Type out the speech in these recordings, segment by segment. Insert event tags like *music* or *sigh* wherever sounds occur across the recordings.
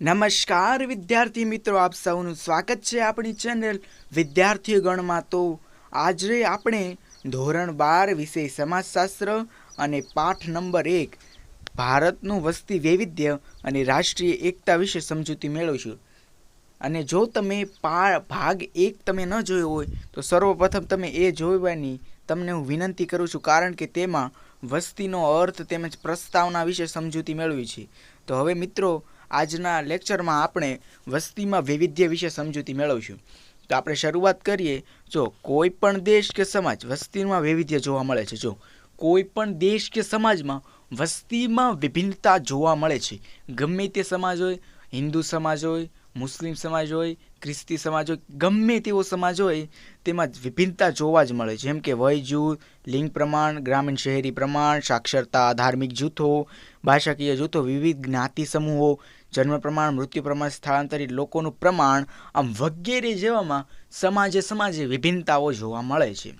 નમસ્કાર વિદ્યાર્થી મિત્રો, આપ સૌનું સ્વાગત છે આપણી ચેનલ વિદ્યાર્થી ગણમાં તો આજે આપણે ધોરણ બાર વિષય સમાજશાસ્ત્ર અને પાઠ નંબર એક, ભારતનું વસ્તી વૈવિધ્ય અને રાષ્ટ્રીય એકતા વિશે સમજૂતી મેળવશું. અને જો તમે પા, ભાગ એક તમે ન જોયો હોય, તો સર્વપ્રથમ તમે એ જોવાની તમને હું વિનંતી કરું છું, કારણ કે તેમાં વસ્તીનો અર્થ તેમજ પ્રસ્તાવના વિશે સમજૂતી મેળવી છે. તો હવે મિત્રો આજના લેક્ચરમાં આપણે વસ્તીમાં વૈવિધ્ય વિશે સમજૂતી મેળવશું. તો આપણે શરૂઆત કરીએ. જો કોઈ પણ દેશ કે સમાજ વસ્તીમાં વૈવિધ્ય જોવા મળે છે, જો કોઈ પણ દેશ કે સમાજમાં વસ્તીમાં વિભિન્નતા જોવા મળે છે, ગમે તે સમાજ હોય, હિન્દુ સમાજ હોય, મુસ્લિમ સમાજ હોય, ખ્રિસ્તી સમાજ હોય, ગમે તેવો સમાજ હોય, તેમાં વિભિન્નતા જોવા જ મળે જેમ કે વય જૂથ, લિંગ પ્રમાણ, ગ્રામીણ શહેરી પ્રમાણ, સાક્ષરતા, ધાર્મિક જૂથો, ભાષાકીય જૂથો, વિવિધ જ્ઞાતિ સમૂહો જન્મ પ્રમાણ, મૃત્યુ પ્રમાણ, સ્થળાંતરિત લોકોનું પ્રમાણ, આમ વગેરે જેવામાં સમાજે સમાજે વિભિન્નતાઓ જોવા મળે છે.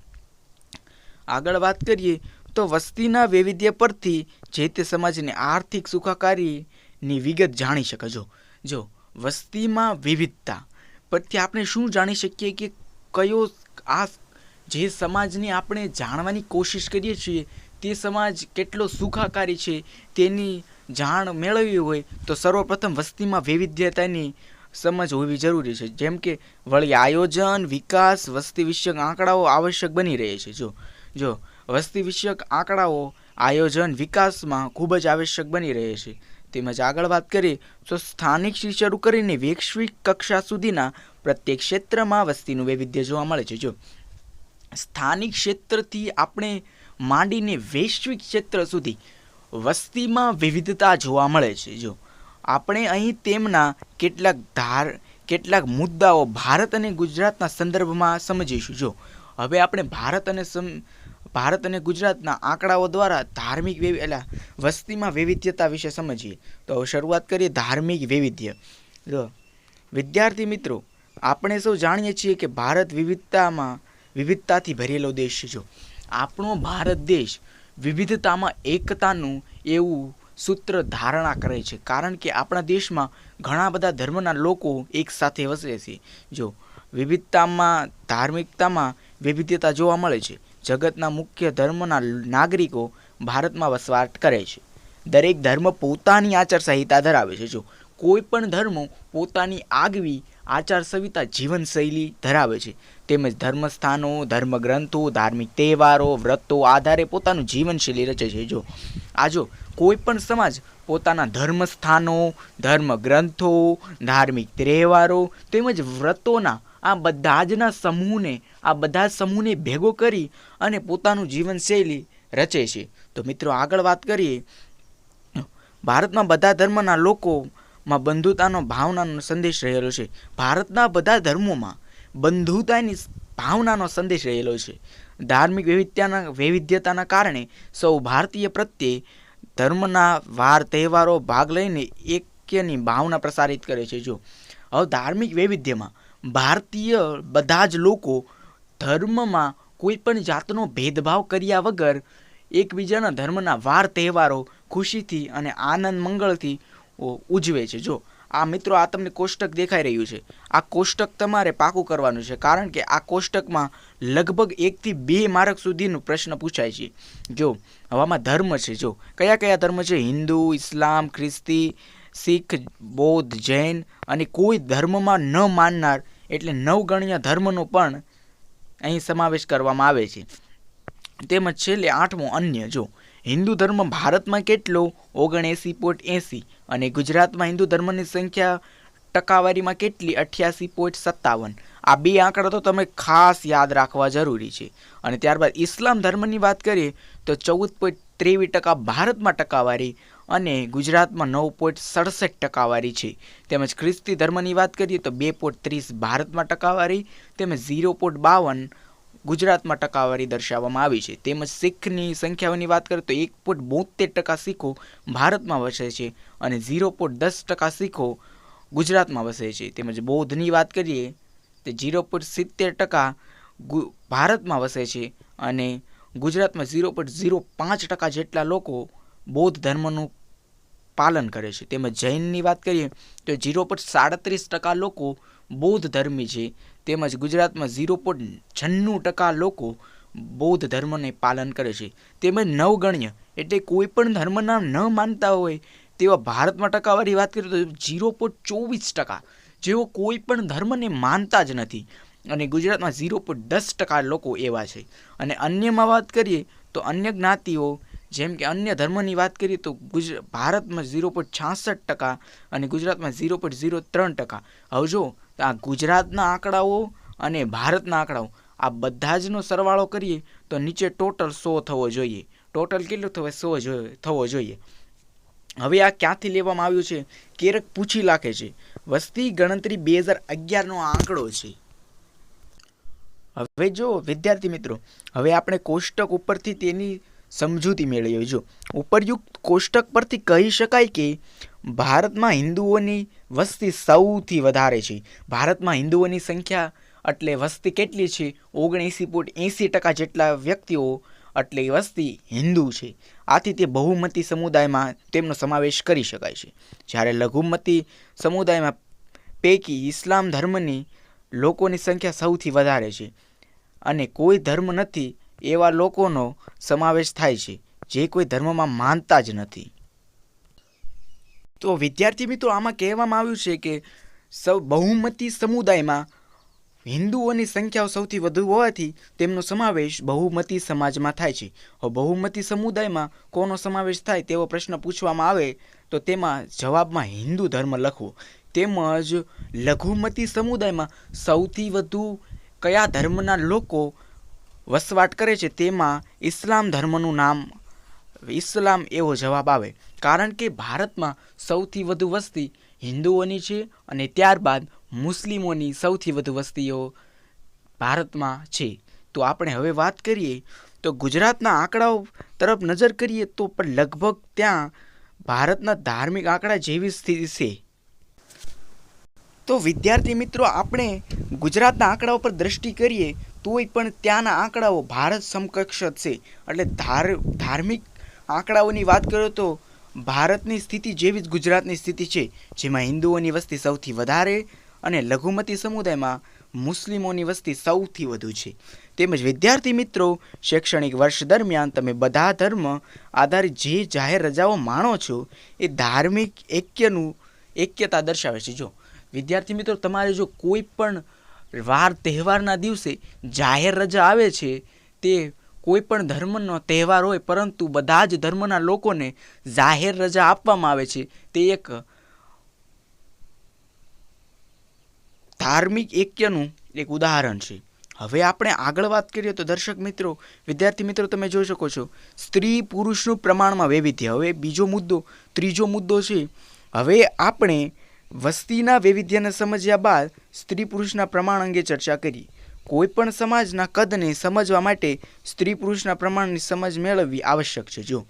આગળ વાત કરીએ તો વસ્તીના વૈવિધ્ય પરથી જે તે સમાજની આર્થિક સુખાકારીની વિગત જાણી શકે. જો જો, વસ્તીમાં વિવિધતા પરથી આપણે શું જાણી શકીએ કે કયો આ જે સમાજની આપણે જાણવાની કોશિશ કરીએ છીએ, તે સમાજ કેટલો સુખાકારી છે, તેની જાણ મેળવવી હોય તો સર્વપ્રથમ વસ્તીમાં વૈવિધ્યતાની સમજ હોવી જરૂરી છે. જેમ કે વળી આયોજન, વિકાસ, વસ્તી વિષયક આંકડાઓ આવશ્યક બની રહે છે. જો જો વસ્તી વિષયક આંકડાઓ આયોજન, વિકાસમાં ખૂબ જ આવશ્યક બની રહે છે. તેમજ આગળ વાત કરીએ તો સ્થાનિકથી શરૂ કરીને વૈશ્વિક કક્ષા સુધીના પ્રત્યેક ક્ષેત્રમાં વસ્તીનું વૈવિધ્ય જોવા મળે છે. જો, સ્થાનિક ક્ષેત્રથી આપણે માંડીને વૈશ્વિક ક્ષેત્ર સુધી વસ્તીમાં વિવિધતા જોવા મળે છે. જો આપણે અહીં તેમના કેટલાક ધાર, કેટલાક મુદ્દાઓ ભારત અને ગુજરાતના સંદર્ભમાં સમજીશું. જો હવે આપણે ભારત અને સમ, ભારત અને ગુજરાતના આંકડાઓ દ્વારા ધાર્મિક એટલે વસ્તીમાં વૈવિધ્યતા વિશે સમજીએ. તો શરૂઆત કરીએ ધાર્મિક વૈવિધ્ય. જો વિદ્યાર્થી મિત્રો, આપણે સૌ જાણીએ છીએ કે ભારત વિવિધતામાં વિવિધતાથી ભરેલો દેશ છે. જો આપણો ભારત દેશ વિવિધતામાં એકતાનું એવું સૂત્ર ધારણા કરે છે. કારણ કે આપણા દેશમાં ઘણા બધા ધર્મના લોકો એકસાથે વસે છે. જો વિવિધતામાં, ધાર્મિકતામાં વિવિધતા જોવા મળે છે, જગતના મુખ્ય ધર્મના નાગરિકો ભારતમાં વસવાટ કરે છે. દરેક ધર્મ પોતાની આચાર સંહિતા ધરાવે છે. જો કોઈ પણ ધર્મ પોતાની આગવી આચારસંહિતા જીવનશૈલી ધરાવે છે. તેમજ ધર્મસ્થાનો, ધર્મગ્રંથો, ધાર્મિક તહેવારો, વ્રતો આધારે પોતાનું જીવનશૈલી રચે છે. જો આ જો કોઈ પણ સમાજ પોતાના ધર્મસ્થાનો, ધર્મગ્રંથો, ધાર્મિક તહેવારો તેમજ વ્રતોના આ બધા જના સમૂહને, આ બધા સમૂહને ભેગો કરી અને પોતાનું જીવનશૈલી રચે છે. તો મિત્રો આગળ વાત કરીએ. ભારતમાં બધા ધર્મના લોકોમાં બંધુતાનો ભાવનાનો સંદેશ રહેલો છે. ભારતના બધા ધર્મોમાં બંધુતાની ભાવનાનો સંદેશ રહેલો છે. ધાર્મિક વૈવિધ્યના વૈવિધ્યતાના કારણે સૌ ભારતીય પ્રત્યે ધર્મના વાર તહેવારો ભાગ લઈને એક્યની ભાવના પ્રસારિત કરે છે. જો, હવે ધાર્મિક વૈવિધ્યમાં ભારતીય બધા જ લોકો ધર્મમાં કોઈ પણ જાતનો ભેદભાવ કર્યા વગર એકબીજાના ધર્મના વાર તહેવારો ખુશીથી અને આનંદ મંગળથી ઉજવે છે. જો, આ મિત્રો, આ તમને કોષ્ટક દેખાઈ રહ્યું છે. આ કોષ્ટક તમારે પાકું કરવાનું છે. કારણ કે આ કોષ્ટકમાં લગભગ એકથી બે માર્ક સુધીનો પ્રશ્ન પૂછાય છે. જો, હવામાં ધર્મ છે. જો, કયા કયા ધર્મ છે? હિન્દુ, ઇસ્લામ, ખ્રિસ્તી, શીખ, બૌદ્ધ, જૈન અને કોઈ ધર્મમાં ન માનનાર એટલે નવગણ્ય ધર્મનો પણ અહીં સમાવેશ કરવામાં આવે છે. તેમજ છેલ્લે આઠમો અન્ય, જો હિન્દુ ધર્મ ભારતમાં કેટલો? ઓગણએંસી પોઈન્ટ એંસી. અને ગુજરાતમાં હિન્દુ ધર્મની સંખ્યા ટકાવારીમાં કેટલી? અઠ્યાસી પોઈન્ટ સત્તાવન. આ બે આંકડા તો તમે ખાસ યાદ રાખવા જરૂરી છે. અને ત્યારબાદ ઇસ્લામ ધર્મની વાત કરીએ, તો ચૌદ પોઈન્ટ ત્રેવીસ ટકા ભારતમાં ટકાવારી અને ગુજરાતમાં નવ પોઈન્ટ સડસઠ ટકાવારી છે. તેમજ ખ્રિસ્તી ધર્મની વાત કરીએ, તો બે પોઈન્ટ ત્રીસ ભારતમાં ટકાવારી, તેમજ ઝીરો પોઈન્ટ બાવન ગુજરાતમાં ટકાવારી દર્શાવવામાં આવી છે. તેમજ શીખની સંખ્યાઓની વાત કરીએ તો એક પોઈન્ટ બોતેર ટકા શીખો ભારતમાં વસે છે અને ઝીરો પોઈન્ટ દસ ટકા શીખો ગુજરાતમાં વસે છે. તેમજ બૌદ્ધની વાત કરીએ તો ઝીરો પોઈન્ટ સિત્તેર ટકા ગુ- ભારતમાં વસે છે અને ગુજરાતમાં ઝીરો પોઈન્ટ ઝીરો પાંચ ટકા જેટલા લોકો બૌદ્ધ ધર્મનું પાલન કરે છે. તેમજ જૈનની વાત કરીએ તો ઝીરો પોઈન્ટ સાડત્રીસ ટકા લોકો બૌદ્ધ ધર્મી છે. તેમજ ગુજરાતમાં ઝીરો પોઈન્ટ છન્નું ટકા લોકો બૌદ્ધ ધર્મને પાલન કરે છે. તેમજ નવગણ્ય એટલે કોઈ પણ ધર્મના ન માનતા હોય તેવા ભારતમાં ટકાવારી વાત કરીએ તો ઝીરો પોઈન્ટ ચોવીસ ટકા. જેઓ કોઈ પણ ધર્મને માનતા જ નથી. અને ગુજરાતમાં ઝીરો પોઈન્ટ દસ ટકા લોકો એવા છે. અને અન્યમાં વાત કરીએ તો અન્ય જ્ઞાતિઓ, જેમ કે અન્ય ધર્મની વાત કરીએ તો ગુજ, ભારતમાં ઝીરો પોઈન્ટ છાસઠ ટકા અને ગુજરાતમાં ઝીરો પોઈન્ટ ઝીરો ત્રણ ટકા. હવે જો આ ગુજરાતના આંકડાઓ અને ભારતના આંકડાઓ, આ બધા જનો સરવાળો કરીએ તો નીચે ટોટલ સો થવો જોઈએ. ટોટલ કેટલું થવે? સો થવો જોઈએ. હવે આ ક્યાંથી લેવામાં આવ્યું છે? કેરક પૂછી લાખે છે. વસ્તી ગણતરી બે હજાર અગિયારનો આંકડો છે. હવે જો, વિદ્યાર્થી મિત્રો, હવે આપણે કોષ્ટક ઉપરથી તેની સમજૂતી મેળવીએ. જો, ઉપરયુક્ત કોષ્ટક પરથી કહી શકાય કે ભારતમાં હિન્દુઓની વસ્તી સૌથી વધારે છે. ભારતમાં હિન્દુઓની સંખ્યા એટલે વસ્તી કેટલી છે? ઓગણએંસી પોઈન્ટ એંસી ટકા જેટલા વ્યક્તિઓ એટલે વસ્તી હિન્દુ છે. આથી તે બહુમતી સમુદાયમાં તેમનો સમાવેશ કરી શકાય છે. જ્યારે લઘુમતી સમુદાયમાં પૈકી ઇસ્લામ ધર્મની લોકોની સંખ્યા સૌથી વધારે છે અને કોઈ ધર્મ નથી એવા લોકોનો સમાવેશ થાય છે. જે કોઈ ધર્મમાં માનતા જ નથી. તો વિદ્યાર્થી મિત્રો, આમાં કહેવામાં આવ્યું છે કે સૌ બહુમતી સમુદાયમાં હિન્દુઓની સંખ્યાઓ સૌથી વધુ હોવાથી તેમનો સમાવેશ બહુમતી સમાજમાં થાય છે. હવે બહુમતી સમુદાયમાં કોનો સમાવેશ થાય તેવો પ્રશ્ન પૂછવામાં આવે તો તેમાં જવાબમાં હિન્દુ ધર્મ લખવો. તેમજ લઘુમતી સમુદાયમાં સૌથી વધુ કયા ધર્મના લોકો વસવાટ કરે છે તેમાં ઇસ્લામ ધર્મનું નામ ઇસ્લામ એવો જવાબ આવે, કારણ કે ભારતમાં સૌથી વધુ વસ્તી હિન્દુઓની છે અને ત્યારબાદ મુસ્લિમોની સૌથી વધુ વસ્તીઓ ભારતમાં છે. તો આપણે હવે વાત કરીએ, તો ગુજરાતના આંકડાઓ તરફ નજર કરીએ તો પણ લગભગ ત્યાં ભારતના ધાર્મિક આંકડા જેવી સ્થિતિ છે. તો વિદ્યાર્થી મિત્રો, આપણે ગુજરાતના આંકડાઓ પર દ્રષ્ટિ કરીએ, તોય પણ ત્યાંના આંકડાઓ ભારત સમકક્ષ છે. એટલે ધાર, ધાર્મિક આંકડાઓની વાત કરો તો ભારતની સ્થિતિ જેવી જ ગુજરાતની સ્થિતિ છે, જેમાં હિન્દુઓની વસ્તી સૌથી વધારે અને લઘુમતી સમુદાયમાં મુસ્લિમોની વસ્તી સૌથી વધુ છે. તેમજ વિદ્યાર્થી મિત્રો, શૈક્ષણિક વર્ષ દરમિયાન તમે બધા ધર્મ આધારિત જે જાહેર રજાઓ માણો છો, એ ધાર્મિક એક્યનું, એક્યતા દર્શાવે છે. જો વિદ્યાર્થી મિત્રો, તમારે જો કોઈ પણ વાર તહેવારના દિવસે જાહેર રજા આવે છે, તે કોઈ પણ ધર્મનો તહેવાર હોય, પરંતુ બધા જ ધર્મના લોકોને જાહેર રજા આપવામાં આવે છે. તે એક ધાર્મિક એક્યનું એક ઉદાહરણ છે. હવે આપણે આગળ વાત કરીએ તો દર્શક મિત્રો, વિદ્યાર્થી મિત્રો, તમે જોઈ શકો છો, સ્ત્રી પુરુષનું પ્રમાણમાં વૈવિધ્ય. હવે બીજો મુદ્દો, ત્રીજો મુદ્દો છે, હવે આપણે વસ્તીના વૈવિધ્યને સમજ્યા બાદ સ્ત્રી પુરુષના પ્રમાણ અંગે ચર્ચા કરી. કોઈ પણ સમાજના કદને સમજવા માટે સ્ત્રી પુરુષના પ્રમાણની સમજ મેળવવી આવશ્યક છે. જો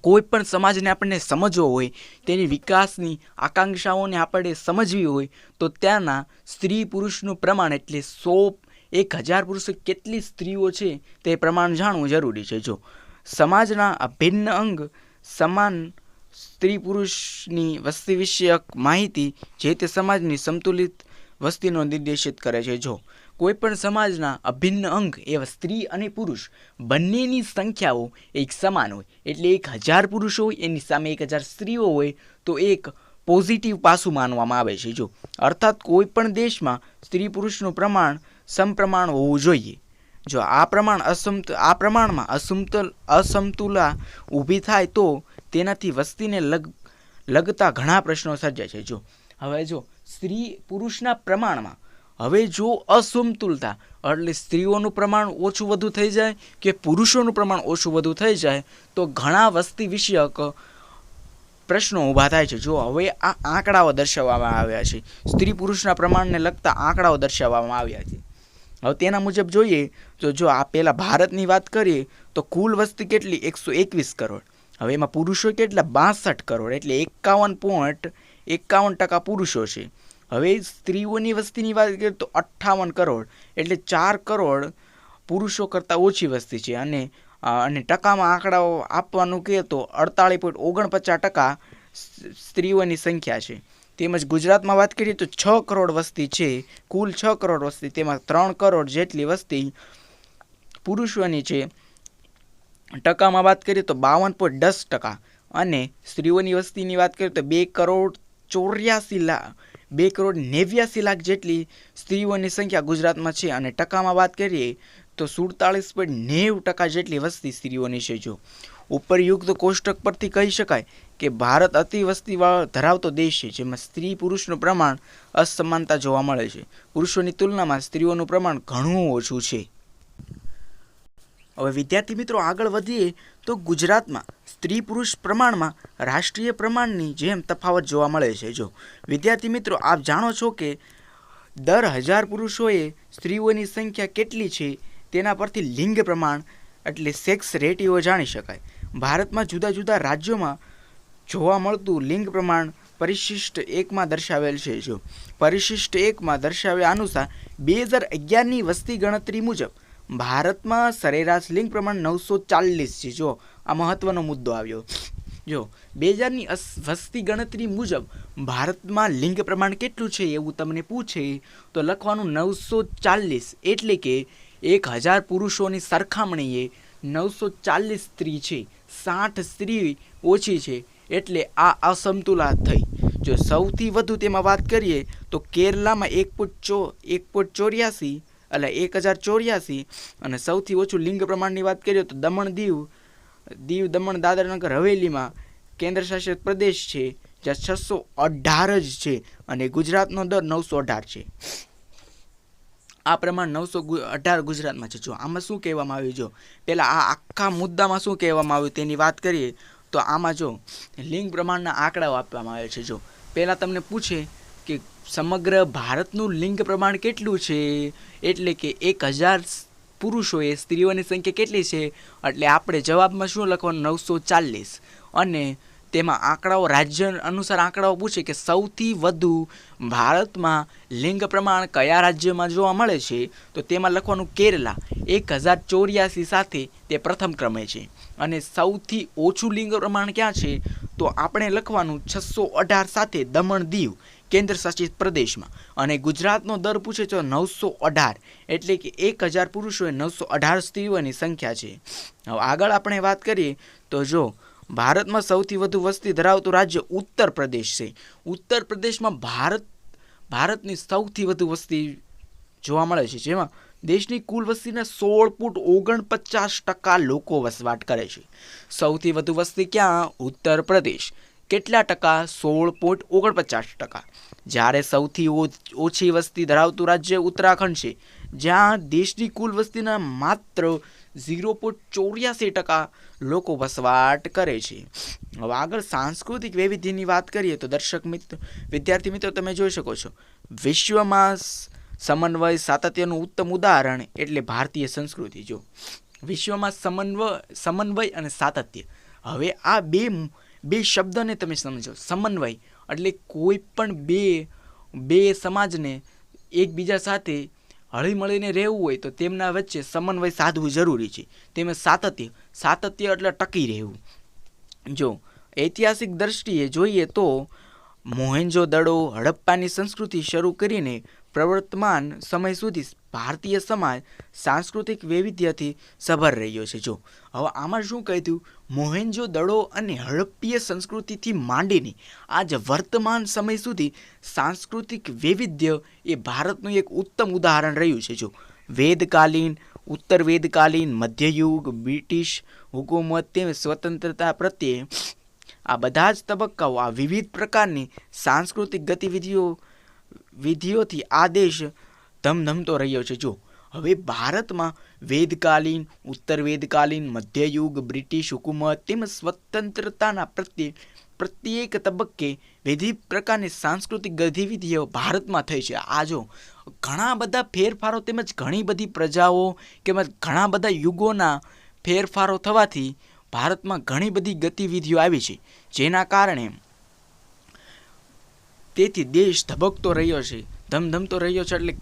કોઈ પણ સમાજને આપણને સમજવો હોય, તેની વિકાસની આકાંક્ષાઓને આપણે સમજવી હોય, તો ત્યાંના સ્ત્રી પુરુષનું પ્રમાણ એટલે સો એક હજાર પુરુષો કેટલી સ્ત્રીઓ છે તે પ્રમાણ જાણવું જરૂરી છે. જો સમાજના અભિન્ન અંગ સમાન સ્ત્રી પુરુષની વસ્તી વિષયક માહિતી જે તે સમાજની સંતુલિત વસ્તીનો નિર્દેશિત કરે છે. જો કોઈ પણ સમાજના અભિન્ન અંગ એવા સ્ત્રી અને પુરુષ બંનેની સંખ્યાઓ એક સમાન હોય. એટલે એક હજાર પુરુષો હોય, એની સામે એક હજાર સ્ત્રીઓ હોય, તો એક પોઝિટિવ પાસું માનવામાં આવે છે. જો અર્થાત કોઈ પણ દેશમાં સ્ત્રી પુરુષનું પ્રમાણ સમપ્રમાણ હોવું જોઈએ. જો આ પ્રમાણ અસમત, આ પ્રમાણમાં અસમતલ અસમતુલા ઊભી થાય તો તેનાથી વસ્તીને લગ, લગતા ઘણા પ્રશ્નો સર્જાય છે. જો, હવે જો સ્ત્રી પુરુષના પ્રમાણમાં હવે જો અસમતુલતા. એટલે સ્ત્રીઓનું પ્રમાણ ઓછું વધુ થઈ જાય કે પુરુષોનું પ્રમાણ ઓછું વધુ થઈ જાય, તો ઘણા વસ્તી વિષયક પ્રશ્નો ઊભા થાય છે. જો હવે આ આંકડાઓ દર્શાવવામાં આવ્યા છે. સ્ત્રી પુરુષના પ્રમાણને લગતા આંકડાઓ દર્શાવવામાં આવ્યા છે. હવે તેના મુજબ જોઈએ, તો જો આ પહેલાં ભારતની વાત કરીએ, તો કુલ વસ્તી કેટલી? એકસો એકવીસ કરોડ. હવે એમાં પુરુષો કેટલા? બાસઠ કરોડ. એટલે એકાવન પોઈન્ટ એકાવન ટકા પુરુષો છે. હવે સ્ત્રીઓની વસ્તીની વાત કરીએ તો અઠ્ઠાવન કરોડ. એટલે ચાર કરોડ પુરુષો કરતાં ઓછી વસ્તી છે. અને અને ટકામાં આંકડાઓ આપવાનું કહે તો અડતાળીસ પોઈન્ટ ઓગણપચાસ ટકા સ્ત્રીઓની સંખ્યા છે. તેમજ ગુજરાતમાં વાત કરીએ તો છ કરોડ વસ્તી છે. કુલ છ કરોડ વસ્તી. તેમાં ત્રણ કરોડ જેટલી વસ્તી પુરુષોની છે. ટકામાં વાત કરીએ તો બાવન પોઈન્ટ દસ ટકા. અને સ્ત્રીઓની વસ્તીની વાત કરીએ તો બે કરોડ ચોર્યાસી લાખ બે કરોડ નેવ્યાસી લાખ જેટલી સ્ત્રીઓની સંખ્યા ગુજરાતમાં છે અને ટકામાં વાત કરીએ તો સુડતાલીસ પોઈન્ટ નેવું ટકા જેટલી વસ્તી સ્ત્રીઓની છે જો. ઉપરયુક્ત કોષ્ટક પરથી કહી શકાય કે ભારત અતિ વસ્તી ધરાવતો દેશ છે, જેમાં સ્ત્રી પુરુષનું પ્રમાણ અસમાનતા જોવા મળે છે. પુરુષોની તુલનામાં સ્ત્રીઓનું પ્રમાણ ઘણું ઓછું છે. હવે વિદ્યાર્થી મિત્રો આગળ વધીએ તો ગુજરાતમાં સ્ત્રી પુરુષ પ્રમાણમાં રાષ્ટ્રીય પ્રમાણની જેમ તફાવત જોવા મળે છે. જો વિદ્યાર્થી મિત્રો આપ જાણો છો કે દર હજાર પુરુષોએ સ્ત્રીઓની સંખ્યા કેટલી છે તેના પરથી લિંગ પ્રમાણ એટલે સેક્સ રેટીઓ જાણી શકાય. ભારતમાં જુદા જુદા રાજ્યોમાં જોવા મળતું લિંગ પ્રમાણ પરિશિષ્ટ એકમાં દર્શાવેલ છે. જો પરિશિષ્ટ એકમાં દર્શાવ્યા અનુસાર બે હજાર અગિયારની વસ્તી ગણતરી મુજબ ભારતમાં સરેરાશ લિંગ પ્રમાણ નવસો ચાલીસ છે. જો, આ મહત્વનો મુદ્દો આવ્યો. જો બે હજારની વસ્તી ગણતરી મુજબ ભારતમાં લિંગ પ્રમાણ કેટલું છે એવું તમને પૂછે, તો લખવાનું નવસો ચાલીસ એટલે કે એક હજાર પુરુષોની સરખામણીએ નવસો ચાલીસ સ્ત્રી છે. સાઠ સ્ત્રી ઓછી છે એટલે આ અસમતુલા થઈ. જો સૌથી વધુ તેમાં વાત કરીએ, તો કેરલામાં એક પોઈન્ટ ચો, એક પોઈન્ટ ચોર્યાસી એટલે એક હજાર ચોર્યાસી અને સૌથી ઓછું લિંગ પ્રમાણની વાત કરીએ તો દમણ દીવ દીવ દમણ દાદરાનગર હવેલીમાં કેન્દ્રશાસિત પ્રદેશ છે, જ્યાં છસો અઢાર જ છે અને ગુજરાતનો દર નવસો અઢાર છે. આ પ્રમાણ નવસો અઢાર ગુજરાતમાં છે. જો આમાં શું કહેવામાં આવ્યું? જો પહેલાં આ આખા મુદ્દામાં શું કહેવામાં આવ્યું તેની વાત કરીએ તો આમાં જો લિંગ પ્રમાણના આંકડાઓ આપવામાં આવે છે. જો પહેલાં તમને પૂછે કે સમગ્ર ભારતનું લિંગ પ્રમાણ કેટલું છે? એટલે કે એક હજાર પુરુષોએ સ્ત્રીઓની સંખ્યા કેટલી છે? એટલે આપણે જવાબમાં શું લખવાનું? નવસો ચાલીસ. અને તેમાં આંકડાઓ, રાજ્ય અનુસાર આંકડાઓ પૂછે કે સૌથી વધુ ભારતમાં લિંગ પ્રમાણ કયા રાજ્યમાં જોવા મળે છે? તો તેમાં લખવાનું કેરલા. એક હજાર ચોર્યાસી સાથે તે પ્રથમ ક્રમે છે. અને સૌથી ઓછું લિંગ પ્રમાણ ક્યાં છે? તો આપણે લખવાનું છસો અઢાર સાથે દમણ દીવ. કેન્દ્ર શાસિત પ્રદેશમાં. અને ગુજરાતનો દર પૂછે તો નવસો અઢાર. એટલે કે એક હજાર પુરુષોએ નવસો અઢાર સ્ત્રીઓની સંખ્યા છે. હવે આગળ આપણે વાત કરીએ તો જો ભારતમાં સૌથી વધુ વસ્તી ધરાવતું રાજ્ય ઉત્તર પ્રદેશ છે. ઉત્તર પ્રદેશમાં ભારત, ભારતની સૌથી વધુ વસ્તી જોવા મળે છે. જેમાં દેશની કુલ વસ્તીના સોળ ફૂટ ઓગણપચાસ ટકા લોકો વસવાટ કરે છે. સૌથી વધુ વસ્તી ક્યાં? ઉત્તર પ્રદેશ. કેટલા ટકા? સોળ પોઈન્ટ ઓગણપચાસ ટકા. જ્યારે સૌથી ઓછી વસ્તી ધરાવતું રાજ્ય ઉત્તરાખંડ છે, જ્યાં દેશની કુલ વસ્તીના માત્ર ઝીરો પોઈન્ટ ચોર્યાસી ટકા લોકો વસવાટ કરે છે. હવે આગળ સાંસ્કૃતિક વૈવિધ્યની વાત કરીએ તો દર્શક મિત્ર વિદ્યાર્થી મિત્રો, તમે જોઈ શકો છો. વિશ્વમાં સમન્વય સાતત્યનું ઉત્તમ ઉદાહરણ એટલે ભારતીય સંસ્કૃતિ. જો વિશ્વમાં સમન્વય સમન્વય અને સાતત્ય. હવે આ બે બે શબ્દને તમે સમજો. સમન્વય એટલે કોઈ પણ બે બે સમાજને એકબીજા સાથે હળી મળીને રહેવું હોય તો તેમના વચ્ચે સમન્વય સાધવું જરૂરી છે. તેમજ સાતત્ય સાતત્ય એટલે ટકી રહેવું. જો ઐતિહાસિક દ્રષ્ટિએ જોઈએ તો મોહેન્જો દડો હડપ્પાની સંસ્કૃતિ શરૂ કરીને પ્રવર્તમાન સમય સુધી ભારતીય સમાજ સાંસ્કૃતિક વૈવિધ્યથી સભર રહ્યો છે. જો, હવે આમાં શું કહેતું મોહેન્જો દડો અને હડપ્પીય સંસ્કૃતિથી માંડીને આજ વર્તમાન સમય સુધી સાંસ્કૃતિક વૈવિધ્ય એ ભારતનું એક ઉત્તમ ઉદાહરણ રહ્યું છે. જો, વેદકાલીન ઉત્તર વેદકાલીન મધ્યયુગ, બ્રિટિશ હુકુમત તેમજ સ્વતંત્રતા પ્રત્યે આ બધા જ તબક્કાઓ, આ વિવિધ પ્રકારની સાંસ્કૃતિક ગતિવિધિઓ, વિધિઓથી આ દેશ ધમધમતો રહ્યો છે. જો, હવે ભારતમાં વેદકાલીન, ઉત્તર વેદકાલીન મધ્યયુગ બ્રિટિશ હુકુમત તેમજ સ્વતંત્રતાના પ્રત્યે પ્રત્યેક તબક્કે વિવિધ પ્રકારની સાંસ્કૃતિક ગતિવિધિઓ ભારતમાં થઈ છે. આ જો, ઘણા બધા ફેરફારો તેમજ ઘણી બધી પ્રજાઓ તેમજ ઘણા બધા યુગોના ફેરફારો થવાથી ભારતમાં ઘણી બધી ગતિવિધિઓ આવી છે, જેના કારણે તેથી દેશ ધબકતો રહ્યો છે, ધમધમતો રહ્યો છે, એટલે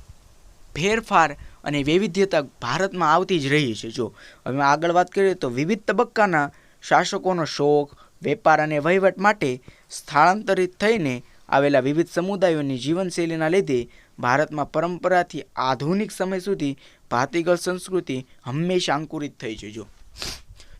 ફેરફાર અને વૈવિધ્યતા ભારતમાં આવતી જ રહી છે. જો હવે આગળ વાત કરીએ તો વિવિધ તબક્કાના શાસકોનો શોખ વેપાર અને વહીવટ માટે સ્થળાંતરિત થઈને આવેલા વિવિધ સમુદાયોની જીવનશૈલીના લીધે ભારતમાં પરંપરાથી આધુનિક સમય સુધી ભાતીગળ સંસ્કૃતિ હંમેશા અંકુરિત થઈ છે. જો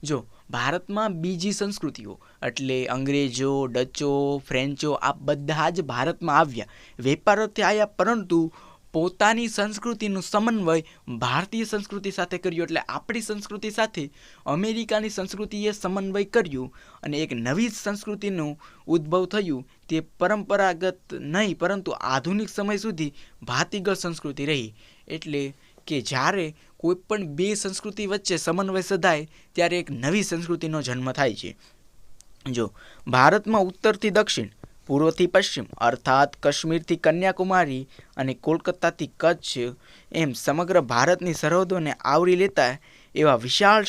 જો ભારતમાં બીજી સંસ્કૃતિઓ, એટલે અંગ્રેજો, ડચો, ફ્રેન્ચો, આ બધા જ ભારતમાં આવ્યા. વેપારોથી આવ્યા, પરંતુ પોતાની સંસ્કૃતિનું સમન્વય ભારતીય સંસ્કૃતિ સાથે કર્યું, એટલે આપણી સંસ્કૃતિ સાથે અમેરિકાની સંસ્કૃતિએ સમન્વય કર્યું અને એક નવી સંસ્કૃતિનું ઉદ્ભવ થયું. તે પરંપરાગત નહીં, પરંતુ આધુનિક સમય સુધી ભાતીગળ સંસ્કૃતિ રહી. એટલે કે જ્યારે કોઈ પણ બે સંસ્કૃતિ વચ્ચે સમન્વય સધાય, ત્યારે એક નવી સંસ્કૃતિનો જન્મ થાય છે. જો ભારતમાં ઉત્તરથી દક્ષિણ, પૂર્વથી પશ્ચિમ, અર્થાત કાશ્મીરથી કન્યાકુમારી અને કોલકાતાથી કચ્છ, એમ સમગ્ર ભારતની સરહદોને આવરી લેતા એવા વિશાળ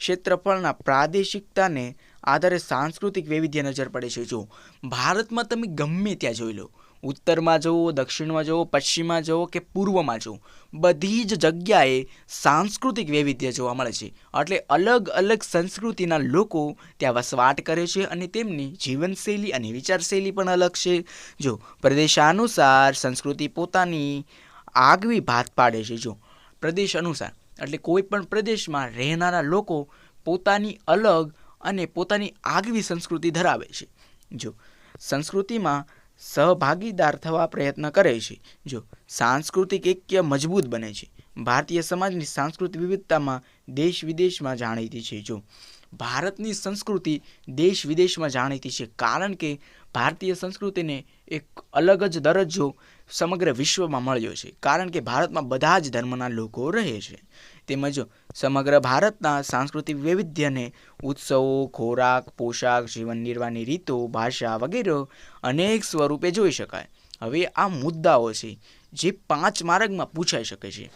ક્ષેત્રફળના પ્રાદેશિકતાને આધારે સાંસ્કૃતિક વૈવિધ્ય નજર પડે છે. જો ભારતમાં તમે ગમે ત્યાં જોઈ લો ઉત્તરમાં જુઓ, દક્ષિણમાં જુઓ, પશ્ચિમમાં જુઓ કે પૂર્વમાં જુઓ, બધી જ જગ્યાએ સાંસ્કૃતિક વૈવિધ્ય જોવા મળે છે. એટલે અલગ અલગ સંસ્કૃતિના લોકો ત્યાં વસવાટ કરે છે અને તેમની જીવનશૈલી અને વિચારશૈલી પણ અલગ છે. જો પ્રદેશાનુસાર સંસ્કૃતિ પોતાની આગવી ભાત પાડે છે, જો પ્રદેશ અનુસાર એટલે કોઈ પણ પ્રદેશમાં રહેનારા લોકો પોતાની અલગ અને પોતાની આગવી સંસ્કૃતિ ધરાવે છે. જો સંસ્કૃતિમાં સહભાગીદાર થવા પ્રયત્ન કરે છે. જો સાંસ્કૃતિક ઐક્ય મજબૂત બને છે. ભારતીય સમાજની સાંસ્કૃતિક વિવિધતામાં દેશ વિદેશમાં જાણીતી છે. જો ભારતની સંસ્કૃતિ દેશ વિદેશમાં જાણીતી છે, કારણ કે ભારતીય સંસ્કૃતિને એક અલગ જ દરજ્જો સમગ્ર વિશ્વમાં મળ્યો છે. કારણ કે ભારતમાં બધા જ ધર્મના લોકો રહે છે. તેમજ સમગ્ર ભારતના સાંસ્કૃતિક વૈવિધ્યને ઉત્સવો, ખોરાક, પોશાક, જીવન નિર્વાહની રીતો, ભાષા વગેરે અનેક સ્વરૂપે જોઈ શકાય. હવે આ મુદ્દાઓ છે જે પાંચ માર્ગમાં પૂછાઈ શકે છે.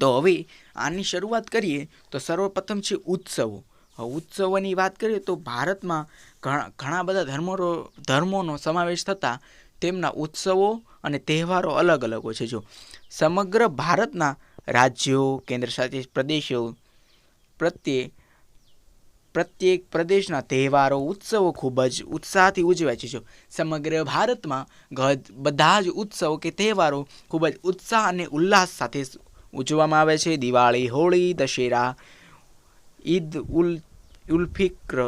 તો હવે આની શરૂઆત કરીએ તો સર્વપ્રથમ છે ઉત્સવો. ઉત્સવોની વાત કરીએ તો ભારતમાં ઘણા ઘણા બધા ધર્મો ધર્મોનો સમાવેશ થતાં તેમના ઉત્સવો અને તહેવારો અલગ અલગ હોય છે. જો સમગ્ર ભારતના રાજ્યો, કેન્દ્રશાસિત પ્રદેશો પ્રત્યે, પ્રત્યેક પ્રદેશના તહેવારો, ઉત્સવો ખૂબ જ ઉત્સાહથી ઉજવાય છે. જો સમગ્ર ભારતમાં બધા જ ઉત્સવો કે તહેવારો ખૂબ જ ઉત્સાહ અને ઉલ્લાસ સાથે ઉજવવામાં આવે છે. દિવાળી, હોળી, દશેરા, ઈદ ઉલ ઉલ ફિક્ર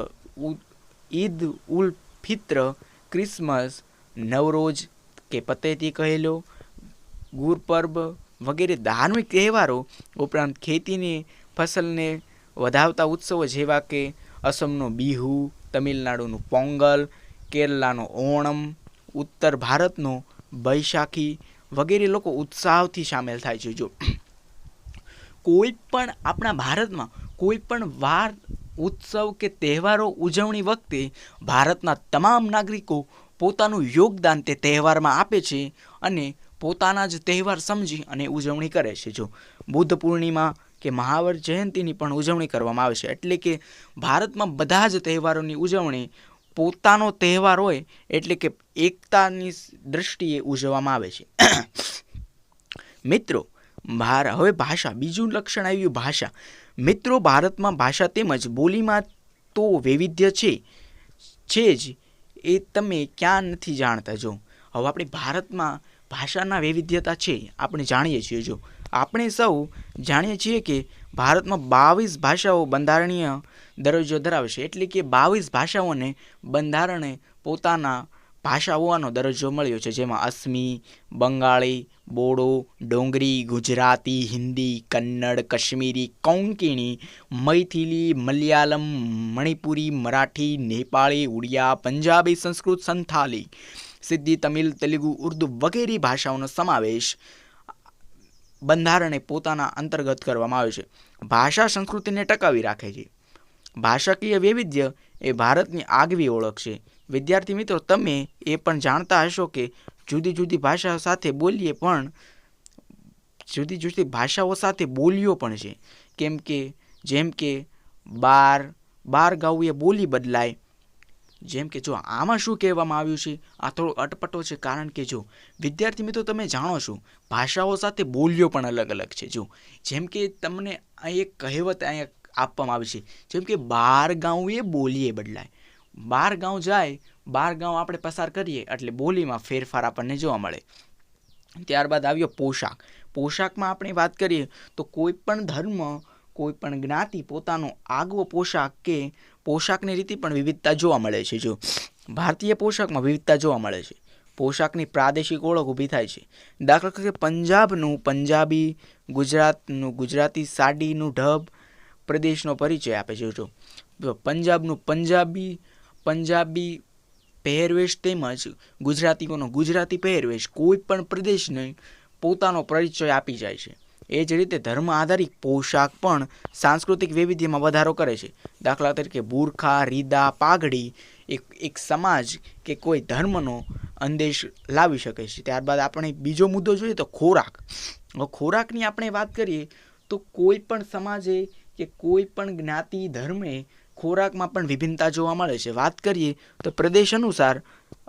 ઈદ ઉલ ફિત્ર, ક્રિસમસ, નવરોજ કે પતેતી કહેલો ગુરપર્વ વગેરે ધાર્મિક તહેવારો ઉપરાંત ખેતીની ફસલને વધાવતા ઉત્સવો જેવા કે અસમનો બિહુ, તમિલનાડુનું પોંગલ, કેરલાનો ઓણમ, ઉત્તર ભારતનો બૈશાખી વગેરે લોકો ઉત્સાહથી સામેલ થાય છે. જો કોઈ પણ આપણા ભારતમાં કોઈ પણ વાર ઉત્સવ કે તહેવારો ઉજવણી વખતે ભારતના તમામ નાગરિકો પોતાનું યોગદાન તે તહેવારમાં આપે છે અને પોતાના જ તહેવાર સમજી અને ઉજવણી કરે છે. જો બુદ્ધ પૂર્ણિમા કે મહાવર જયંતિની પણ ઉજવણી કરવામાં આવે છે, એટલે કે ભારતમાં બધા જ તહેવારોની ઉજવણી પોતાનો તહેવાર હોય, એટલે કે એકતાની દ્રષ્ટિએ ઉજવવામાં આવે છે. *coughs* મિત્રો ભાર, હવે ભાષા, બીજું લક્ષણ આવ્યું ભાષા. મિત્રો, ભારતમાં ભાષા તેમજ બોલીમાં તો વૈવિધ્ય છે છે જ, એ તમે ક્યાં નથી જાણતા જો. હવે આપણે ભારતમાં ભાષાના વૈવિધ્યતા છે, આપણે જાણીએ છીએ જો. આપણે સૌ જાણીએ છીએ કે ભારતમાં બાવીસ ભાષાઓ બંધારણીય દરજ્જો ધરાવે છે. એટલે કે બાવીસ ભાષાઓને બંધારણે પોતાના ભાષા હોવાનો દરજ્જો મળ્યો છે, જેમાં અસમી, બંગાળી, બોડો, ડોંગરી, ગુજરાતી, હિન્દી, કન્નડ, કશ્મીરી, કોંકણી, મૈથિલી, મલયાલમ, મણિપુરી, મરાઠી, નેપાળી, ઉડિયા, પંજાબી સંસ્કૃત, સંથાલી સિદ્ધિ તમિલ, તેલુગુ, ઉર્દુ વગેરે ભાષાઓનો સમાવેશ બંધારણે પોતાના અંતર્ગત કરવામાં આવે છે. ભાષા સંસ્કૃતિને ટકાવી રાખે છે. ભાષાકીય વૈવિધ્ય એ ભારતની આગવી ઓળખ છે. વિદ્યાર્થી મિત્રો, તમે એ પણ જાણતા હશો કે જુદી જુદી ભાષાઓ સાથે બોલીએ પણ જુદી જુદી ભાષાઓ સાથે બોલીઓ પણ છે. કેમ કે, જેમ કે બાર બાર ગાવું એ બોલી બદલાય. જેમ કે જો આમાં શું કહેવામાં આવ્યું છે? આ થોડો અટપટો છે કારણ કે જો વિદ્યાર્થી મિત્રો તમે જાણો છો, ભાષાઓ સાથે બોલીઓ પણ અલગ અલગ છે. જો જેમ કે તમને એક કહેવત અહીંયા આપવામાં આવી છે, જેમ કે બાર ગાઉં એ બોલીએ બદલાય. બાર ગાંવ જાય, બાર ગાંવ આપણે પસાર કરીએ એટલે બોલીમાં ફેરફાર આપણને જોવા મળે. ત્યારબાદ આવ્યો પોશાક. પોશાકમાં આપણે વાત કરીએ તો કોઈ પણ ધર્મ, કોઈ પણ જ્ઞાતિ પોતાનો આગવો પોશાક કે પોશાકની રીતે પણ વિવિધતા જોવા મળે છે જો. ભારતીય પોશાકમાં વિવિધતા જોવા મળે છે. પોશાકની પ્રાદેશિક ઓળખ ઊભી થાય છે. દાખલા તરીકે પંજાબનું પંજાબી, ગુજરાતનું ગુજરાતી સાડીનું ઢબ પ્રદેશનો પરિચય આપે છે જો. પંજાબનું પંજાબી પંજાબી પહેરવેશ તેમજ ગુજરાતીઓનો ગુજરાતી પહેરવેશ કોઈ પણ પ્રદેશને પોતાનો પરિચય આપી જાય છે. એ જ રીતે ધર્મ આધારિત પોશાક પણ સાંસ્કૃતિક વૈવિધ્યમાં વધારો કરે છે. દાખલા તરીકે બુરખા, રીદા, પાઘડી એક એક સમાજ કે કોઈ ધર્મનો અંદેશ લાવી શકે છે. ત્યારબાદ આપણે બીજો મુદ્દો જોઈએ તો ખોરાક. ખોરાકની આપણે વાત કરીએ તો કોઈ પણ સમાજે કે કોઈ પણ જ્ઞાતિ, ધર્મે ખોરાકમાં પણ વિભિન્નતા જોવા મળે છે. વાત કરીએ તો પ્રદેશ અનુસાર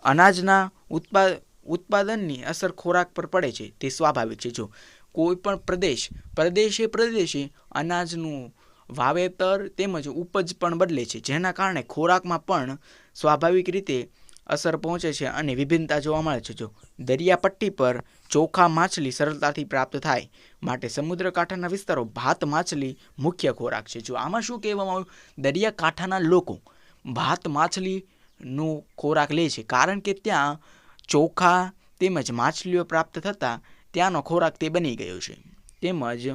અનાજના ઉત્પા, ઉત્પાદનની અસર ખોરાક પર પડે છે. તે સ્વાભાવિક છે. જો કોઈ પણ પ્રદેશ, પ્રદેશે પ્રદેશે અનાજનું વાવેતર તેમજ ઉપજ પણ બદલે છે. જેના કારણે ખોરાકમાં પણ સ્વાભાવિક રીતે અસર પહોંચે છે અને વિભિન્નતા જોવા મળે છે. જો દરિયાપટ્ટી પર ચોખા માછલી સરળતાથી પ્રાપ્ત થાય માટે સમુદ્રકાંઠાના વિસ્તારો ભાત માછલી મુખ્ય ખોરાક છે. જો આમાં શું કહેવામાં આવ્યું? દરિયાકાંઠાના લોકો ભાત માછલીનો ખોરાક લે છે કારણ કે ત્યાં ચોખા તેમજ માછલીઓ પ્રાપ્ત થતાં ત્યાંનો ખોરાક તે બની ગયો છે. તેમજ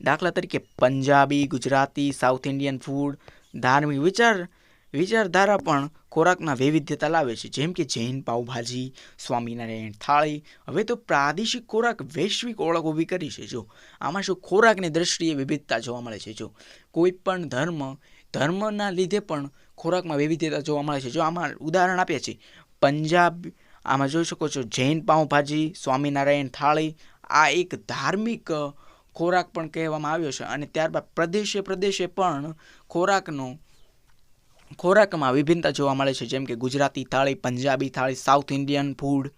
દાખલા તરીકે Punjabi, Gujarati, south Indian food, ધાર્મિક વિચાર વિચારધારા પણ ખોરાકના વૈવિધ્યતા લાવે છે. જેમ કે જૈન પાઉભાજી, સ્વામિનારાયણ થાળી. હવે તો પ્રાદેશિક ખોરાક વૈશ્વિક ઓળખ ઊભી કરી છે. જો, આમાં શું ખોરાકની દ્રષ્ટિએ વિવિધતા જોવા મળે છે? જો, કોઈ પણ ધર્મ, ધર્મના લીધે પણ ખોરાકમાં વૈવિધ્યતા જોવા મળે છે. જો, આમાં ઉદાહરણ આપ્યા છે પંજાબ, આમાં જોઈ શકો છો, જૈન પાઉંભાજી, સ્વામિનારાયણ થાળી, આ એક ધાર્મિક ખોરાક પણ કહેવામાં આવ્યો છે. અને ત્યારબાદ પ્રદેશે પ્રદેશે પણ ખોરાકનો ખોરાકમાં વિભિન્નતા જોવા મળે છે, જેમ કે ગુજરાતી થાળી, પંજાબી થાળી, સાઉથ ઇન્ડિયન ફૂડ.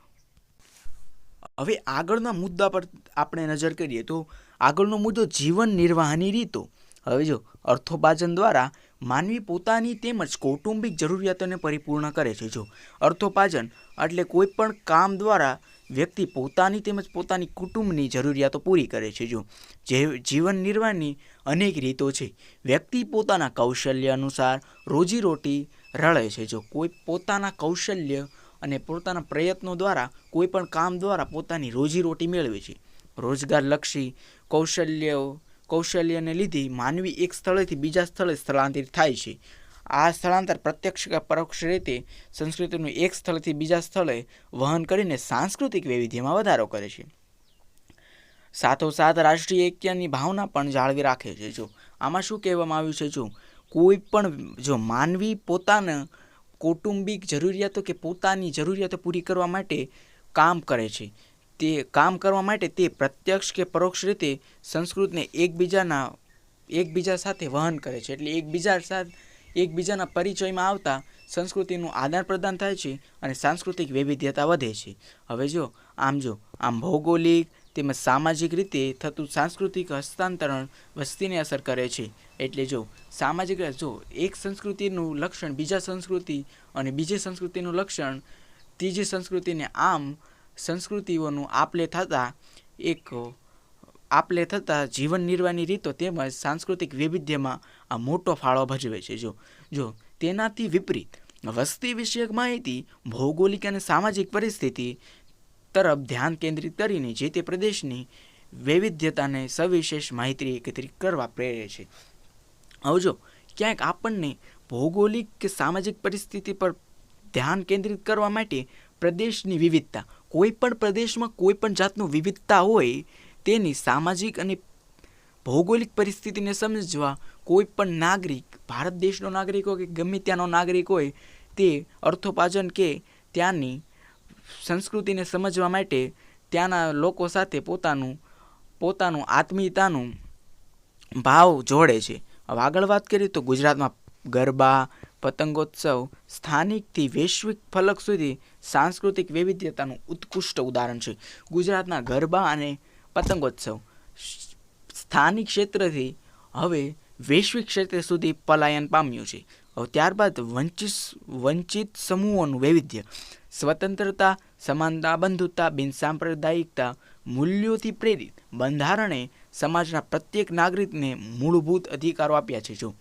હવે આગળના મુદ્દા પર આપણે નજર કરીએ તો આગળનો મુદ્દો જીવન નિર્વાહની રીતો. હવે જો અર્થોપાર્જન દ્વારા માનવી પોતાની તેમજ કૌટુંબિક જરૂરિયાતોને પરિપૂર્ણ કરે છે. જો અર્થોપાર્જન એટલે કોઈ પણ કામ દ્વારા વ્યક્તિ પોતાની તેમજ પોતાની કુટુંબની જરૂરિયાતો પૂરી કરે છે. જો જે જીવન નિર્વાહની અનેક રીતો છે, વ્યક્તિ પોતાના કૌશલ્ય અનુસાર રોજીરોટી રળે છે. જો કોઈ પોતાના કૌશલ્ય અને પોતાના પ્રયત્નો દ્વારા કોઈ પણ કામ દ્વારા પોતાની રોજીરોટી મેળવે છે. રોજગારલક્ષી કૌશલ્યો, કૌશલ્યને લીધે માનવી એક સ્થળેથી બીજા સ્થળે સ્થળાંતરિત થાય છે. આ સ્થળાંતર પ્રત્યક્ષ કે પરોક્ષ રીતે સંસ્કૃતિનું એક સ્થળથી બીજા સ્થળે વહન કરીને સાંસ્કૃતિક વૈવિધ્યમાં વધારો કરે છે. સાથોસાથ રાષ્ટ્રીય એકતાની ભાવના પણ જાળવી રાખે છે. જો આમાં શું કહેવામાં આવ્યું છે? જો કોઈ પણ જો માનવી પોતાના કૌટુંબિક જરૂરિયાતો કે પોતાની જરૂરિયાતો પૂરી કરવા માટે કામ કરે છે, તે કામ કરવા માટે તે પ્રત્યક્ષ કે પરોક્ષ રીતે સંસ્કૃતને એકબીજાના એકબીજા સાથે વહન કરે છે. એટલે એકબીજા સાથે એકબીજાના પરિચયમાં આવતા સંસ્કૃતિનું આદાન પ્રદાન થાય છે અને સાંસ્કૃતિક વૈવિધ્યતા વધે છે. હવે જો આમ જો, આમ ભૌગોલિક તેમજ સામાજિક રીતે થતું સાંસ્કૃતિક હસ્તાંતરણ વસ્તીને અસર કરે છે. એટલે જો સામાજિક જો એક સંસ્કૃતિનું લક્ષણ બીજા સંસ્કૃતિ અને બીજી સંસ્કૃતિનું લક્ષણ ત્રીજી સંસ્કૃતિને આમ સંસ્કૃતિઓનું આપલે થતાં એક આપલે થતાં જીવન નિર્વાહની રીતો તેમજ સાંસ્કૃતિક વૈવિધ્યમાં આ મોટો ફાળો ભજવે છે. જો જો, તેનાથી વિપરીત વસ્તી વિષયક માહિતી, ભૌગોલિક અને સામાજિક પરિસ્થિતિ તરફ ધ્યાન કેન્દ્રિત કરીને જે તે પ્રદેશની વૈવિધ્યતાને સવિશેષ માહિતી એકત્રિત કરવા પ્રેરે છે. હવે જો, ક્યાંક આપણને ભૌગોલિક કે સામાજિક પરિસ્થિતિ પર ધ્યાન કેન્દ્રિત કરવા માટે પ્રદેશની વિવિધતા, કોઈ પણ પ્રદેશમાં કોઈ પણ જાતનું વિવિધતા હોય તેની સામાજિક અને ભૌગોલિક પરિસ્થિતિને સમજવા કોઈ પણ નાગરિક, ભારત દેશનો નાગરિક હોય કે ગમે ત્યાંનો નાગરિક હોય, તે અર્થોપાર્જન કે ત્યાંની સંસ્કૃતિને સમજવા માટે ત્યાંના લોકો સાથે પોતાનું પોતાનું આત્મીયતાનું ભાવ જોડે છે. હવે આગળ વાત કરીએ તો ગુજરાતમાં ગરબા, પતંગોત્સવ સ્થાનિકથી વૈશ્વિક ફલક સુધી સાંસ્કૃતિક વૈવિધ્યતાનું ઉત્કૃષ્ટ ઉદાહરણ છે. ગુજરાતના ગરબા અને પતંગોત્સવ સ્થાનિક ક્ષેત્રથી હવે વૈશ્વિક ક્ષેત્ર સુધી પલાયન પામ્યું છે. હવે ત્યારબાદ વંચિત વંચિત સમૂહોનું વૈવિધ્ય. સ્વતંત્રતા, સમાનતા, બંધુતા, બિનસાંપ્રદાયિકતા, મૂલ્યોથી પ્રેરિત બંધારણે સમાજના પ્રત્યેક નાગરિકને મૂળભૂત અધિકારો આપ્યા છે. જો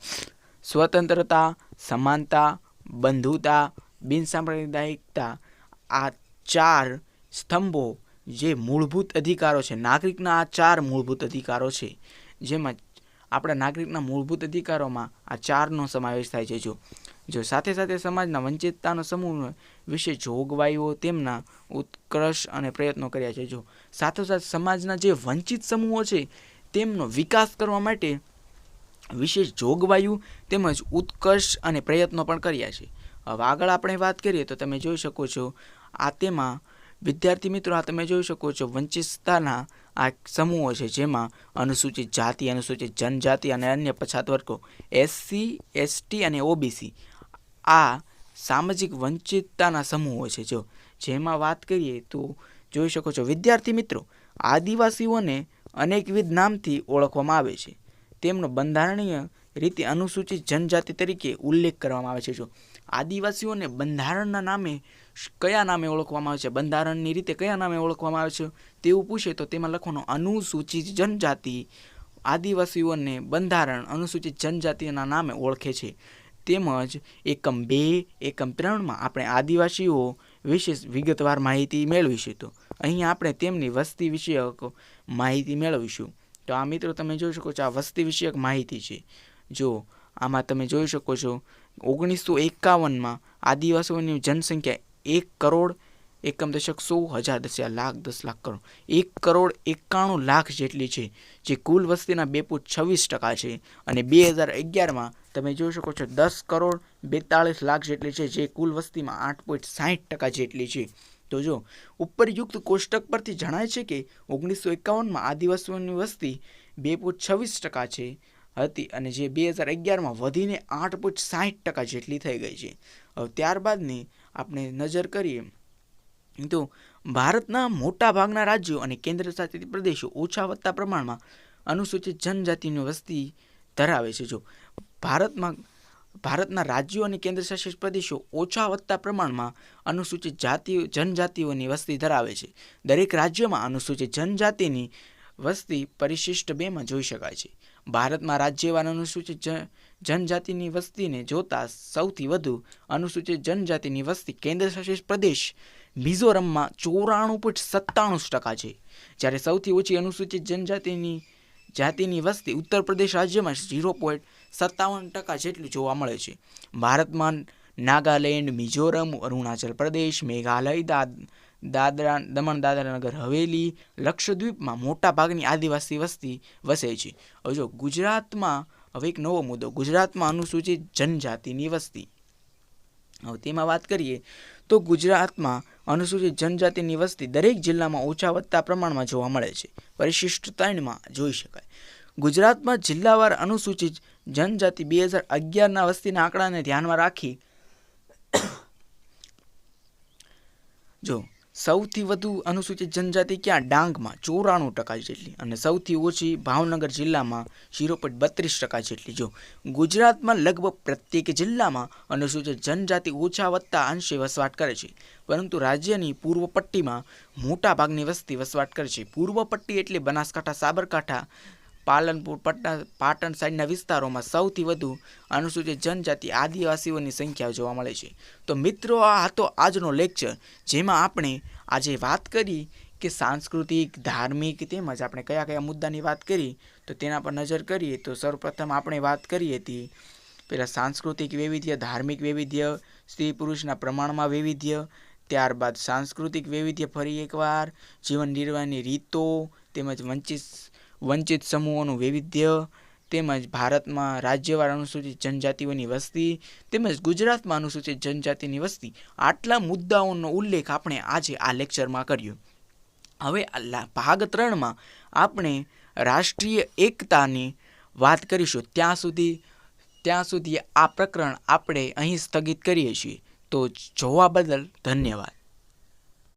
સ્વતંત્રતા, સમાનતા, બંધુતા, બિનસાંપ્રદાયિકતા આ ચાર સ્તંભો જે મૂળભૂત અધિકારો છે, નાગરિકના આ ચાર મૂળભૂત અધિકારો છે, જેમાં આપણા નાગરિકના મૂળભૂત અધિકારોમાં આ ચારનો સમાવેશ થાય છે. જો જો સાથે સાથે સમાજના વંચિતતાનો સમૂહ વિશે જોગવાઈઓ તેમના ઉત્કર્ષ અને પ્રયત્નો કર્યા છે. જો સાથોસાથ સમાજના જે વંચિત સમૂહો છે, તેમનો વિકાસ કરવા માટે વિશેષ જોગવાઈઓ તેમજ ઉત્કર્ષ અને પ્રયત્નો પણ કર્યા છે. હવે આગળ આપણે વાત કરીએ તો તમે જોઈ શકો છો, આ તેમાં વિદ્યાર્થી મિત્રો, આ તમે જોઈ શકો છો, વંચિતતાના આ સમૂહો છે જેમાં અનુસૂચિત જાતિ, અનુસૂચિત જનજાતિ અને અન્ય પછાત વર્ગો એસસી એસટી અને ઓબીસી આ સામાજિક વંચિતતાના સમૂહો છે જો. જેમાં વાત કરીએ તો જોઈ શકો છો, વિદ્યાર્થી મિત્રો, આદિવાસીઓને અનેકવિધ નામથી ઓળખવામાં આવે છે. તેમનો બંધારણીય રીતે અનુસૂચિત જનજાતિ તરીકે ઉલ્લેખ કરવામાં આવે છે જો. આદિવાસીઓને બંધારણના નામે કયા નામે ઓળખવામાં આવે છે? બંધારણની રીતે કયા નામે ઓળખવામાં આવે છે? તેવું પૂછે તો તેમાં લખવાનું અનુસૂચિત જનજાતિ આદિવાસીઓને બંધારણ અનુસૂચિત જનજાતિના નામે ઓળખે છે. તેમજ એકમ બે, એકમ ત્રણમાં આપણે આદિવાસીઓ વિશે વિગતવાર માહિતી મેળવીશું તો. અહીં આપણે તેમની વસ્તી વિષયક માહિતી મેળવીશું. તો આ મિત્રો તમે જોઈ શકો છો આ વસ્તી વિષયક માહિતી છે. જો આમાં તમે જોઈ શકો છો ઓગણીસો એકાવનમાં આદિવાસીઓની જનસંખ્યા એક કરોડ એકમ દશક સો હજાર દસ લાખ દસ લાખ કરોડ. એક કરોડ એકાણું લાખ જેટલી છે, જે કુલ વસ્તીના બે પોઈન્ટ છવ્વીસ ટકા છે. અને બે હજાર અગિયારમાં તમે જોઈ શકો છો દસ કરોડ બેતાળીસ લાખ જેટલી છે, જે કુલ વસ્તીમાં આઠ પોઈન્ટ સાહીઠ ટકા જેટલી છે. તો જો, ઉપરયુક્ત કોષ્ટક પરથી જણાય છે કે ઓગણીસો એકાવનમાં આદિવાસીઓની વસ્તી બે પોઈન્ટ છવ્વીસ ટકા છે. હતી અને જે બે હજાર અગિયારમાં વધીને આઠ પોઈન્ટ સાહીઠ ટકા જેટલી થઈ ગઈ છે. હવે ત્યારબાદની આપણે નજર કરીએ તો ભારતના મોટા ભાગના રાજ્યો અને કેન્દ્રશાસિત પ્રદેશો ઓછા વધતા પ્રમાણમાં અનુસૂચિત જનજાતિની વસ્તી ધરાવે છે. જો ભારતમાં, ભારતના રાજ્યો અને કેન્દ્રશાસિત પ્રદેશો ઓછા વધતા પ્રમાણમાં અનુસૂચિત જાતિઓ, જનજાતિઓની વસ્તી ધરાવે છે. દરેક રાજ્યમાં અનુસૂચિત જનજાતિની વસ્તી પરિશિષ્ટ બેમાં જોઈ શકાય છે. ભારતમાં રાજ્યવાર અનુસૂચિત જનજાતિની વસ્તીને જોતા સૌથી વધુ અનુસૂચિત જનજાતિની વસ્તી કેન્દ્રશાસિત પ્રદેશ મિઝોરમમાં ચોરાણું પોઈન્ટ સત્તાણું ટકા છે. જ્યારે સૌથી ઓછી અનુસૂચિત જનજાતિની જાતિની વસ્તી ઉત્તર પ્રદેશ રાજ્યમાં ઝીરો પોઈન્ટ સત્તાવન ટકા જેટલી જોવા મળે છે. ભારતમાં નાગાલેન્ડ, મિઝોરમ, અરુણાચલ પ્રદેશ, મેઘાલય દાદરા, દમણ દાદરા નગર હવેલી લક્ષદ્વીપમાં મોટા ભાગની આદિવાસી વસ્તી વસે છે. હવે જો ગુજરાતમાં, હવે એક નવો મુદ્દો, ગુજરાતમાં અનુસૂચિત જનજાતિની વસ્તી. હવે તેમાં વાત કરીએ તો ગુજરાતમાં અનુસૂચિત જનજાતિની વસ્તી દરેક જિલ્લામાં ઓછા વધતા પ્રમાણમાં જોવા મળે છે. પરિશિષ્ટ જોઈ શકાય. ગુજરાતમાં જિલ્લાવાર અનુસૂચિત જનજાતિ બે હજાર અગિયારના વસ્તીના આંકડાને ધ્યાનમાં રાખી જો સૌથી વધુ અનુસૂચિત જનજાતિ ક્યાં? ડાંગમાં ચોરાણું ટકા જેટલી અને સૌથી ઓછી ભાવનગર જિલ્લામાં શીરો પોઈન્ટ બત્રીસ ટકા જેટલી. જો ગુજરાતમાં લગભગ પ્રત્યેક જિલ્લામાં અનુસૂચિત જનજાતિ ઓછા વધતા અંશે વસવાટ કરે છે, પરંતુ રાજ્યની પૂર્વ પટ્ટીમાં મોટા ભાગની વસ્તી વસવાટ કરે છે. પૂર્વ પટ્ટી એટલે બનાસકાંઠા, સાબરકાંઠા પાલનપુર, પટના, પાટણ સાઈડના વિસ્તારોમાં સૌથી વધુ અનુસૂચિત જનજાતિ આદિવાસીઓની સંખ્યા જોવા મળે છે. તો મિત્રો, આ હતો આજનો લેક્ચર, જેમાં આપણે આજે વાત કરી કે સાંસ્કૃતિક, ધાર્મિક તેમજ આપણે કયા કયા મુદ્દાની વાત કરી, તો તેના પર નજર કરીએ, તો સૌપ્રથમ આપણે વાત કરી હતી પહેલાં સાંસ્કૃતિક વૈવિધ્ય, ધાર્મિક વૈવિધ્ય, સ્ત્રી પુરુષના પ્રમાણમાં વૈવિધ્ય, ત્યારબાદ સાંસ્કૃતિક વૈવિધ્ય ફરી એકવાર, જીવન નિર્વાહની રીતો તેમજ વંચિત વંચિત સમૂહોનું વૈવિધ્ય, તેમજ ભારતમાં રાજ્યવાર અનુસૂચિત જનજાતિઓની વસ્તી, તેમજ ગુજરાતમાં અનુસૂચિત જનજાતિની વસ્તી. આટલા મુદ્દાઓનો ઉલ્લેખ આપણે આજે આ લેક્ચરમાં કર્યો. હવે ભાગ ત્રણમાં આપણે રાષ્ટ્રીય એકતાની વાત કરીશું. ત્યાં સુધી ત્યાં સુધી આ પ્રકરણ આપણે અહીં સ્થગિત કરીએ છીએ. તો જોવા બદલ ધન્યવાદ.